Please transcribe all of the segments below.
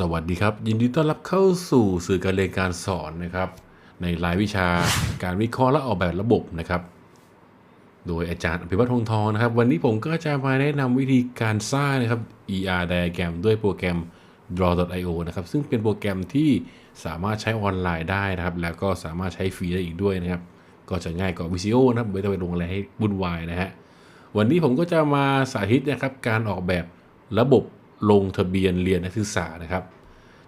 สวัสดีครับ ยินดีต้อนรับเข้าสู่สื่อการเรียนการสอนนะครับ ในรายวิชาการวิเคราะห์และออกแบบระบบนะครับ โดยอาจารย์อภิวัตทองทองนะครับ วันนี้ผมก็จะมาแนะนำวิธีการสร้างนะครับ ER diagram ด้วยโปรแกรม draw.io นะครับ ซึ่งเป็นโปรแกรมที่สามารถใช้ออนไลน์ได้นะครับ แล้วก็สามารถใช้ฟรีได้อีกด้วยนะครับ ก็จะง่ายกว่า Visio นะครับไม่ต้องไปลงอะไรให้วุ่นวายนะฮะวันนี้ผมก็จะมาสาธิตนะครับการออกแบบระบบ ลงทะเบียนเรียนนักศึกษานะครับ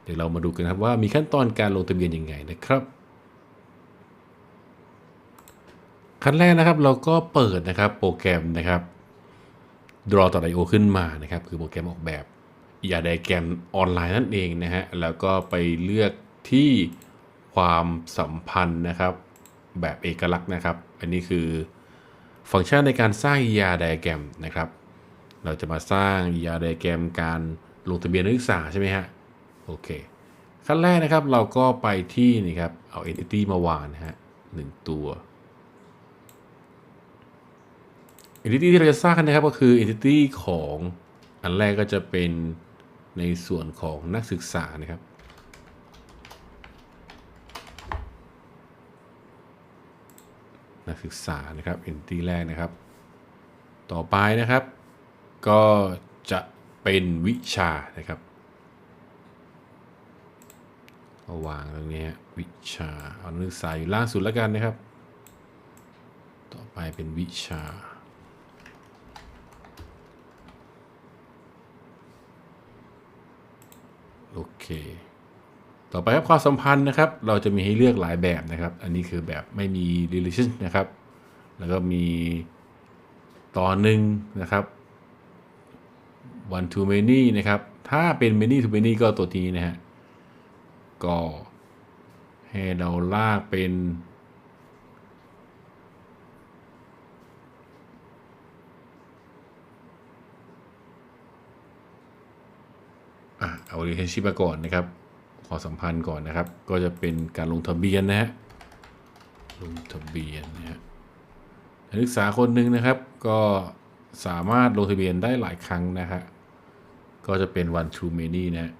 เดี๋ยวเรามาดูกันครับว่ามีขั้นตอนการลงทะเบียนยังไงนะครับขั้นแรกนะครับเราก็เปิดนะครับโปรแกรมนะครับ Draw.io ขึ้นมานะครับ คือโปรแกรมออกแบบอย่าไดแกรมออนไลน์นั่นเองนะฮะแล้วก็ไปเลือกที่ความสัมพันธ์นะครับ แบบเอกลักษณ์นะครับ อันนี้คือฟังก์ชันในการสร้าง ER diagram นะครับ เราจะมาสร้าง ER diagram การลงทะเบียนนักศึกษาใช่ไหมฮะ โอเค ขั้นแรกนะครับเราก็ไปที่นี่ครับ เอา entity มาวางนะฮะหนึ่งตัว entity ที่เราจะสร้างนนะครับก็คือ entity ของอันแรกก็จะเป็นในส่วนของนักศึกษานะครับนักศึกษานะครับ entity แรกนะครับ ต่อไปนะครับ ก็จะเป็นวิชานะครับเอาวางตรงนี้วิชา เอานักศึกษาอยู่ล่างสุดแล้วกันนะครับ ต่อไปเป็นวิชา โอเค ต่อไปครับความสัมพันธ์นะครับ เราจะมีให้เลือกหลายแบบนะครับ อันนี้คือแบบไม่มี relation นะครับ แล้วก็มีต่อหนึ่งนะครับ one to many นะครับ ถ้าเป็น many to many ก็ตัวนี้นะฮะ ก็ให้เราลากเป็นอะเอา relationship มาก่อนนะครับ ขอสัมพันธ์ก่อนนะครับ ก็จะเป็นการลงทะเบียนนะฮะ ลงทะเบียนนะฮะนักศึกษาคนหนึ่งนะครับ ก็ สามารถลงทะเบียนได้หลายครั้งนะฮะ ก็จะเป็น one to many นะ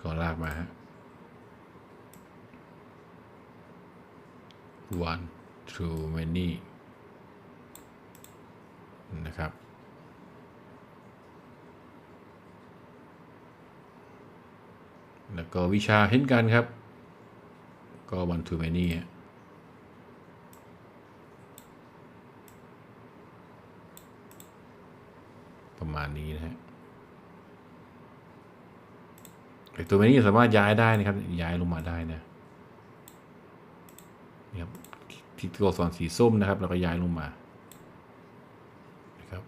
ก็ลากมาฮะ one to many นะครับ แล้ว ก็วิชาเช่นกันครับ ก็ one to many ประมาณนี้นะฮะไอตัว many สามารถย้ายได้นะครับ ย้ายลงมาได้นะนี่ครับที่ตัวสอักษรสีส้มนะครับ แล้วก็ย้ายลงมานะครับ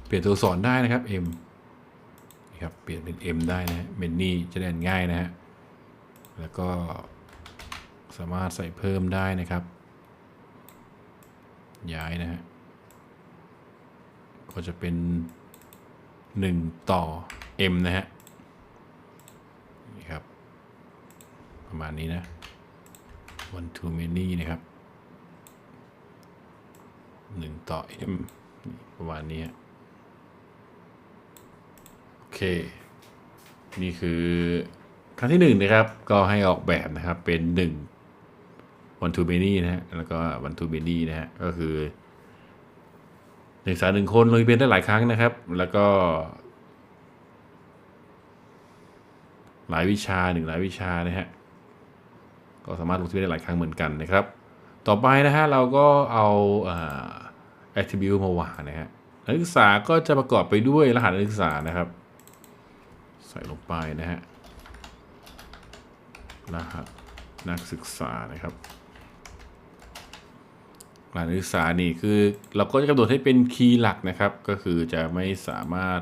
เปลี่ยนตัวอักษรได้นะครับ M นี่ครับเปลี่ยนเป็น M ได้นะฮะเมนนี่จะได้ง่ายนะฮะแล้วก็สามารถใส่เพิ่มได้นะครับ ย้ายนะฮะก็จะเป็น 1 ต่อ M นะฮะนี่ครับ ประมาณนี้นะ one to many นะครับ 1 ต่อ M ประมาณนี้ฮะ เคนี่คือครั้งที่หนึ่งนะครับ ก็ให้ออกแบบนะครับเป็นหนึ่ง one to many นะฮะแล้วก็ one to many นะฮะก็คือนักศึกษาหนึ่งคนลงทะเบียนได้หลายครั้งนะครับ แล้วก็ หลายวิชาหนึ่งหลายวิชานะฮะก็สามารถลงทะเบียนได้หลายครั้งเหมือนกันนะครับ ต่อไปนะฮะเราก็เอาอ่า attribute มาวางนะฮะนักศึกษาก็จะประกอบไปด้วยรหัสนักศึกษานะครับ ใส่ลงไปนะฮะรหัสนักศึกษานะครับรหัสนักศึกษานี่คือเราก็จะกำหนดให้เป็นคีย์หลักนะครับ ก็คือจะไม่สามารถ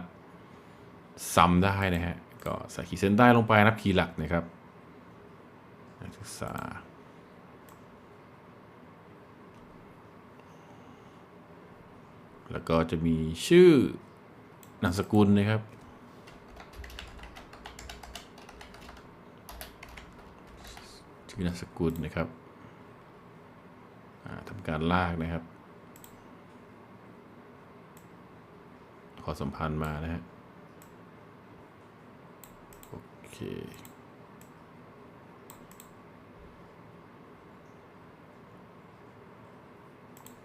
ซ้ำได้นะฮะก็ใส่ขีดเส้นใต้ลงไปครับคีย์หลักนะครับนักศึกษาแล้วก็จะมีชื่อนามสกุลนะครับ ชื่อนามสกุลนะครับทำการลากนะครับ ขอสัมพันธ์มานะฮะโอเค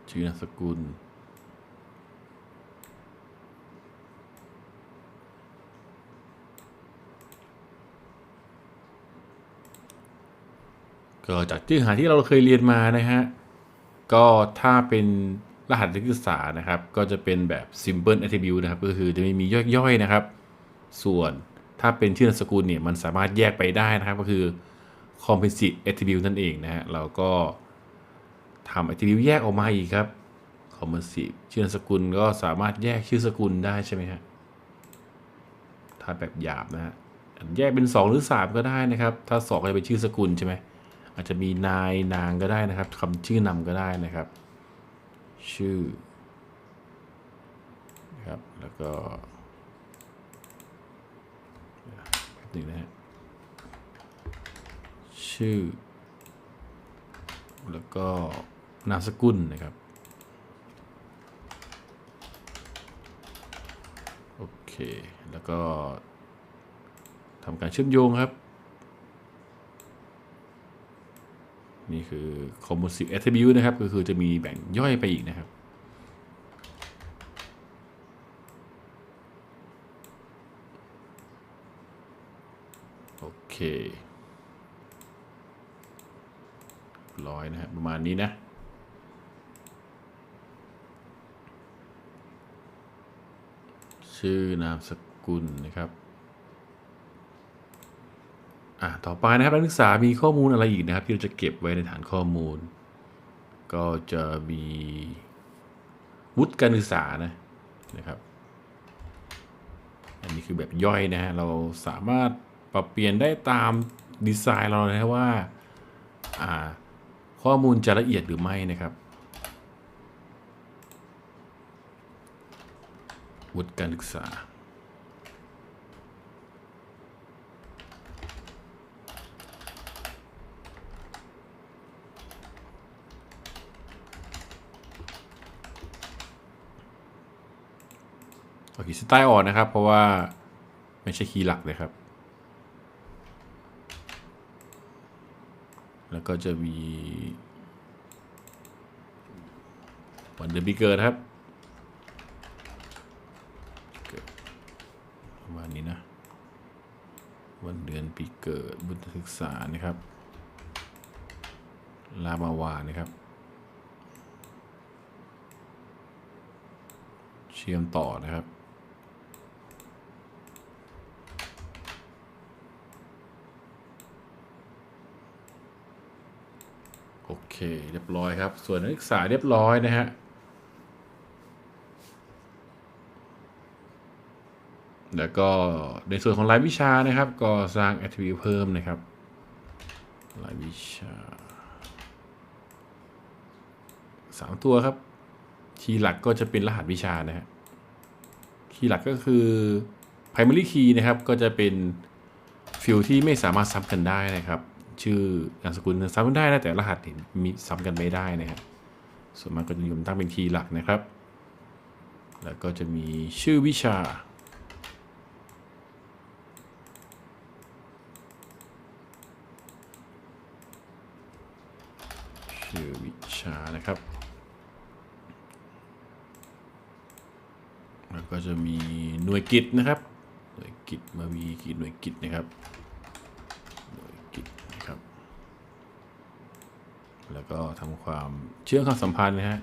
ชื่อนามสกุล ก็จากชื่อหาที่เราเคยเรียนมานะฮะ ก็ถ้าเป็นรหัสนักศึกษานะครับ ก็จะเป็นแบบ simple attribute นะครับ ก็คือจะไม่มีย่อยๆนะครับ ส่วนถ้าเป็นชื่อนามสกุลเนี่ย มันสามารถแยกไปได้นะครับ ก็คือ composite attribute นั่นเองนะฮะ เราก็ทำ attribute แยกออกมาอีกครับ composite ชื่อนามสกุลก็สามารถแยกชื่อสกุลได้ใช่ไหมฮะ ถ้าแบบหยาบนะฮะ แยกเป็น 2 หรือ 3 ก็ได้นะครับ ถ้า 2 ก็จะเป็นชื่อสกุลใช่ไหม อาจจะมีนายนางก็ได้นะครับคำชื่อนำก็ได้นะครับ ชื่อนะครับแล้วก็หนึงนะฮะชื่อ แล้วก็นามสกุลนะครับ โอเค แล้วก็ทำการเชื่อมโยงครับ นี่คือ composite attribute นะครับ ก็คือจะมีแบ่งย่อยไปอีกนะครับ โอเคร้อยนะครับประมาณนี้นะชื่อนามสกุลนะครับ อะต่อไปนะครับนักศึกษามีข้อมูลอะไรอีกนะครับ ที่เราจะเก็บไว้ในฐานข้อมูล ก็จะมีวุฒิการศึกษานะนะครับ อันนี้คือแบบย่อยนะฮะเราสามารถปรับเปลี่ยนได้ตามดีไซน์เรานะว่าข้อมูลจะละเอียดหรือไม่นะครับวุฒิการศึกษา เอาขีดเส้นใต้ออกนะครับ เพราะว่าไม่ใช่คีย์หลักเลยครับ แล้วก็จะมีวันเดือนปีเกิดครับประมาณนี้นะวันเดือนปีเกิดบุญศึกษานะครับ ลามาวานะครับ เชื่อมต่อนะครับ เค เรียบร้อยครับ ส่วนนักศึกษาเรียบร้อยนะฮะ แล้วก็ในส่วนของรายวิชานะครับ ก็สร้าง attribute เพิ่มนะครับ รายวิชาสามตัวครับ คีย์หลักก็จะเป็นรหัสวิชานะฮะ คีย์หลักก็คือ primary key นะครับ ก็จะเป็นฟิลที่ไม่สามารถซ้ำกันได้นะครับ ชื่อนามสกุลซ้ำกันได้นะแต่รหัสเห็นมีซ้ำกันไม่ได้นะครับส่วนมากก็จะนิยมตั้งเป็นคีย์หลักนะครับ แล้วก็จะมีชื่อวิชา ชื่อวิชานะครับ แล้วก็จะมีหน่วยกิจนะครับ หน่วยกิจมามีกี่หน่วยกิจนะครับ หน่วยกิจนะครับ แล้วก็ทำความเชื่อมความสัมพันธ์นะฮะ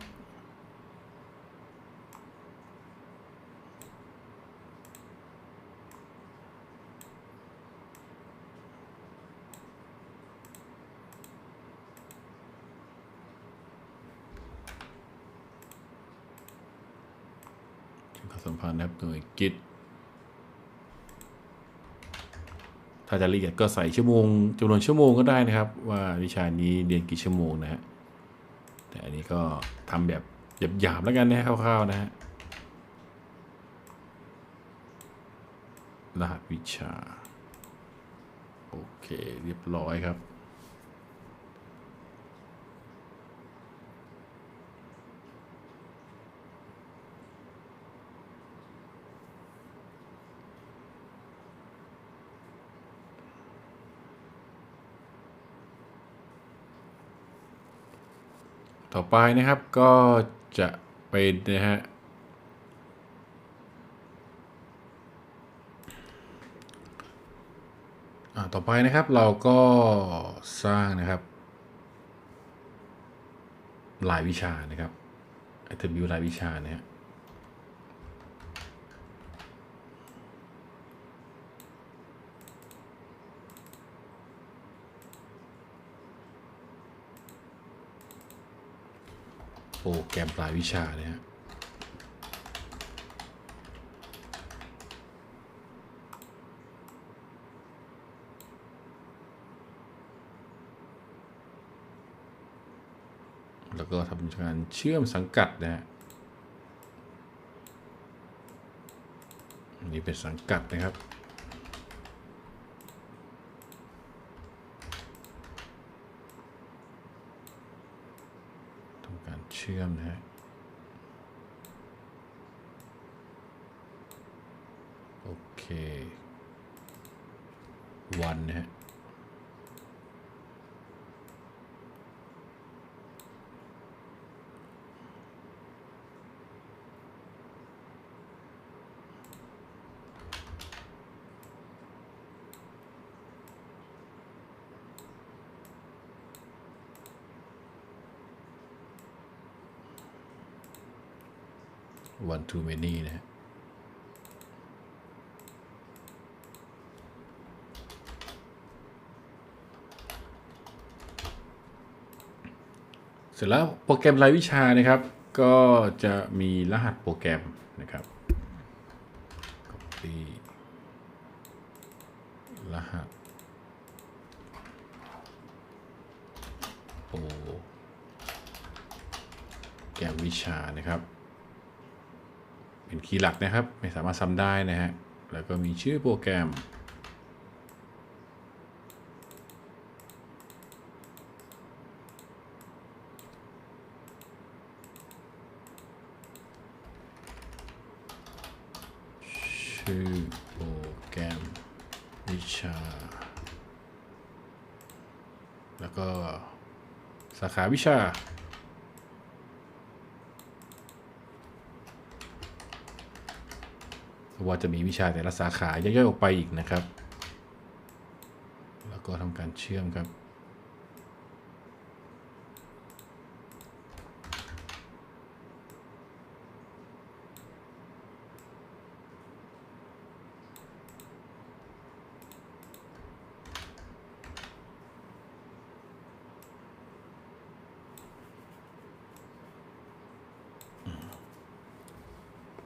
สัมพันธ์นะครับหน่วยกิจ ถ้าจะละเอียดก็ใส่ชั่วโมงจำนวนชั่วโมงก็ได้นะครับ ว่าวิชานี้เรียนกี่ชั่วโมงนะฮะแต่อันนี้ก็ทำแบบหยาบๆแล้วกันนะคร่าวๆนะฮะรหัสวิชา โอเค เรียบร้อยครับ ต่อไปนะครับก็จะเป็นนะฮะอ่าต่อไปนะครับเราก็สร้างนะครับรายวิชานะครับ attribute รายวิชานะ โปรแกรมรายวิชาเนี่ยฮะแล้วก็ทำการเชื่อมสังกัดนะฮะอันนี่เป็นสังกัดนะครับ ทำการเชื่อมนะฮะ โอเค วันนะฮะ one too many นะฮะเสร็จแล้วโปรแกรมรายวิชานะครับ ก็จะมีรหัสโปรแกรมนะครับ copy รหัสโปรแกรมวิชานะครับ เป็นคีย์หลักนะครับ ไม่สามารถซ้ำได้นะฮะ แล้วก็มีชื่อโปรแกรม ชื่อโปรแกรมวิชา แล้วก็สาขาวิชา ว่าจะมีวิชาแต่ละสาขาย่อยๆออกไปอีกนะครับ แล้วก็ทำการเชื่อมครับ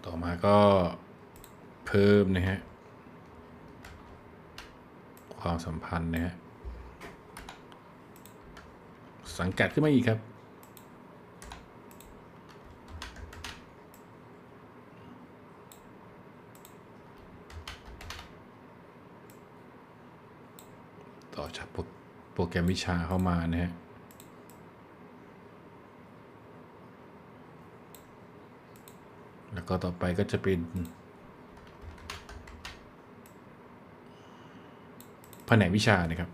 ต่อมาก็เพิ่มนะฮะ ความสัม พันธ์นะฮะสังกัดขึ้นมาอีกครับ ต่อจากโปรโปรแกรมวิชาเข้ามานะฮะแล้วก็ต่อไปก็จะเป็น แผนกวิชานะครับ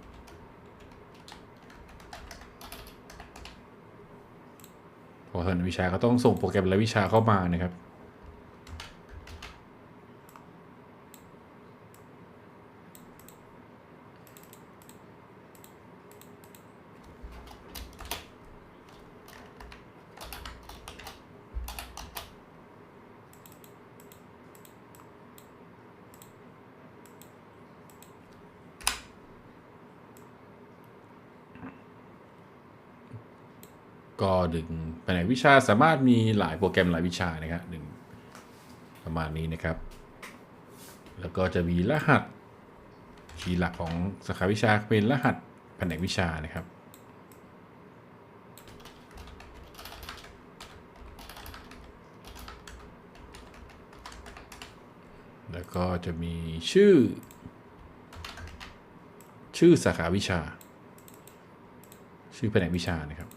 พอแผนกวิชาก็ต้องส่งโปรแกรมและวิชาเข้ามานะครับ ก็ดึงแผนกวิชาสามารถมีหลายโปรแกรมหลายวิชานะครับหนึ่งประมาณนี้นะครับ แล้วก็จะมีรหัสคีย์หลักของสาขาวิชาเป็นรหัสแผนกวิชานะครับแล้วก็จะมีชื่อ ชื่อสาขาวิชา ชื่อแผนกวิชานะครับ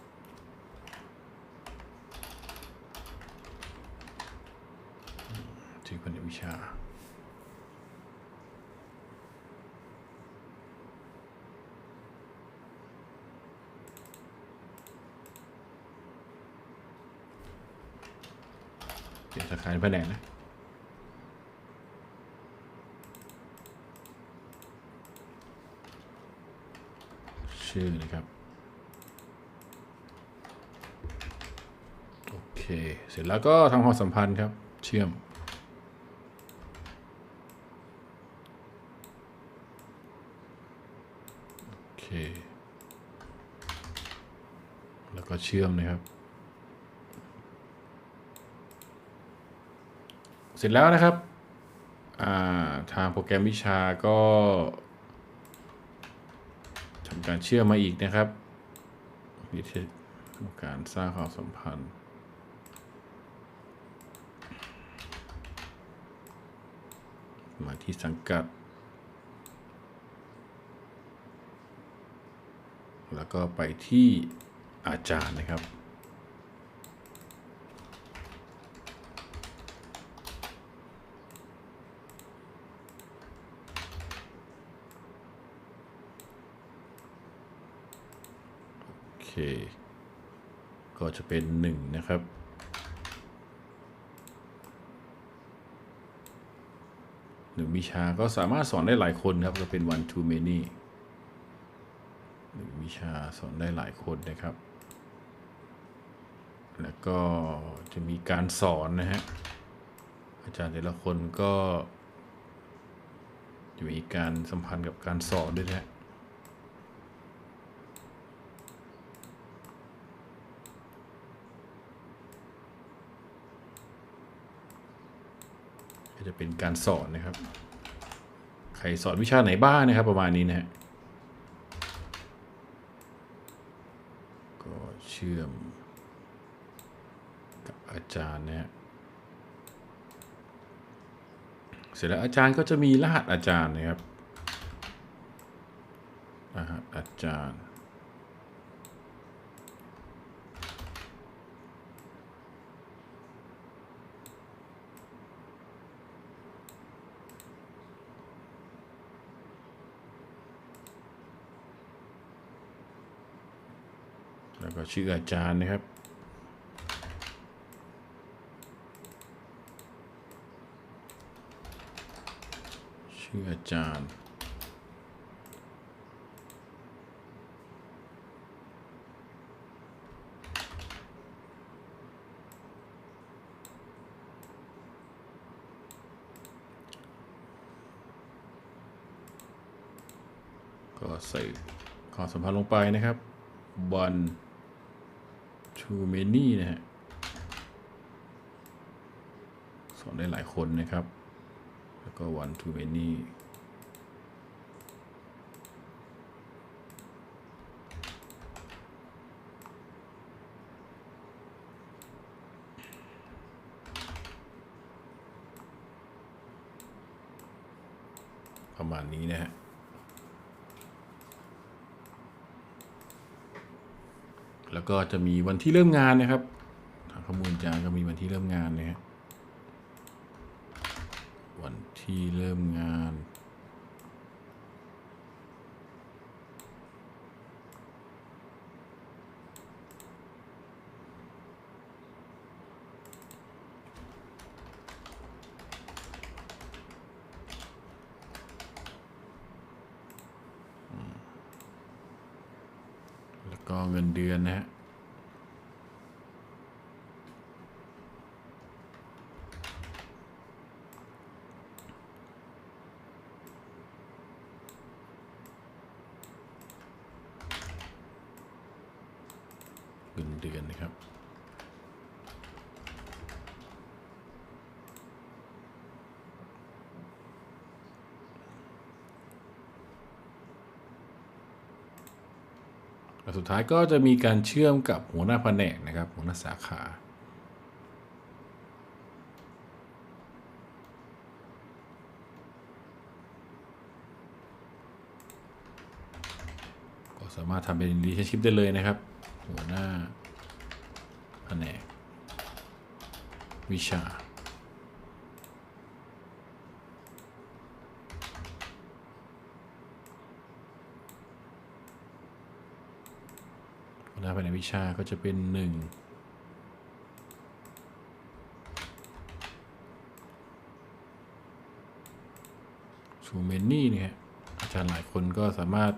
ชื่อแผนกวิชาเดี๋ยวสาขาแผนกนะชื่อนะครับ โอเค เสร็จแล้วก็ทำความสัมพันธ์ครับ เชื่อม โอ เค แล้วก็เชื่อมนะครับ เสร็จแล้วนะครับาทางโปรแกรมวิชาก็ทำการเชื่อมมาอีกนะครับวิธีการสร้างความสัมพันธ์มาที่สังกัด แล้วก็ไปที่อาจารย์นะครับ โอเค ก็จะเป็นหนึ่งนะครับหนึ่งวิชาก็สามารถสอนได้หลายคนครับ ก็เป็น one too many วิชาสอนได้หลายคนนะครับ แล้วก็จะมีการสอนนะฮะ อาจารย์แต่ละคนก็ จะมีการสัมพันธ์กับการสอนด้วยนะฮะจะเป็นการสอนนะครับ ใครสอนวิชาไหนบ้างนะครับประมาณนี้นะฮะ ก็เชื่อม กับอาจารย์นะฮะเสร็จแล้วอาจารย์ก็จะมีรหัสอาจารย์นะครับรหัสอาจารย์ ชื่ออาจารย์นะครับ ชื่ออาจารย์ก็ใส่ความสัมพันธ์ลงไปนะครับ one too many นะฮะสอนได้หลายคนนะครับ แล้วก็ one too many ประมาณนี้นะฮะ แล้วก็จะมีวันที่เริ่มงานนะครับข้อมูลจารย์ก็มีวันที่เริ่มงานนะฮะวันที่เริ่มงาน แล้วก็เงินเดือนนะฮะ ดท้ายก็จะมีการเชื่อมกับหัวหน้าแผนกนะครับ หัวหน้าสาขาก็สามารถทำเป็นรีเชชิพได้เลยนะครับ หัวหน้าแผนกวิชา หัวหน้าแผนวิชาก็จะเป็นหนึ่งชูเมนนี่เนี่ยอาจารย์หลายคนก็สามารถ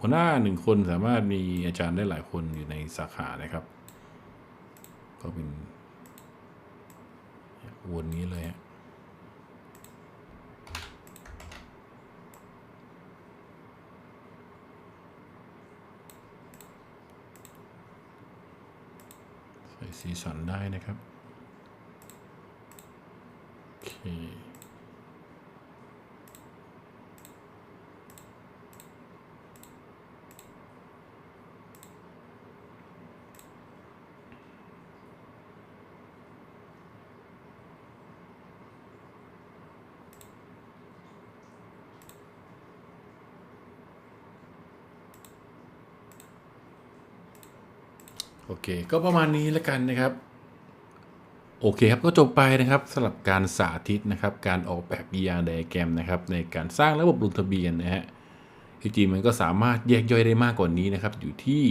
หัวหน้าหนึ่งคนสามารถมีอาจารย์ได้หลายคนอยู่ในสาขานะครับ ก็เป็นวนนี้เลยฮะใสีสันได้นะครับ โอเค ก็ประมาณนี้แล้วกันนะครับ โอเคครับก็จบไปนะครับสำหรับการสาธิตนะครับ การออกแบบ ER diagram นะครับ ในการสร้างระบบลงทะเบียนนะฮะจริงๆมันก็สามารถแยกย่อยได้มากกว่านี้นะครับ อยู่ที่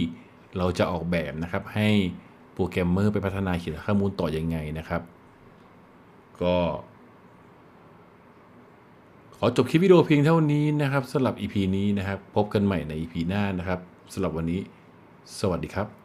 เราจะออกแบบนะครับ ให้โปรแกรมเมอร์ไปพัฒนาเขียนข้อมูลต่อยังไงนะครับ ก็ ขอจบคลิปวิดีโอเพียงเท่านี้นะครับสำหรับ EP นี้นะครับ พบกันใหม่ใน EP หน้านะครับสำหรับวันนี้ สวัสดีครับ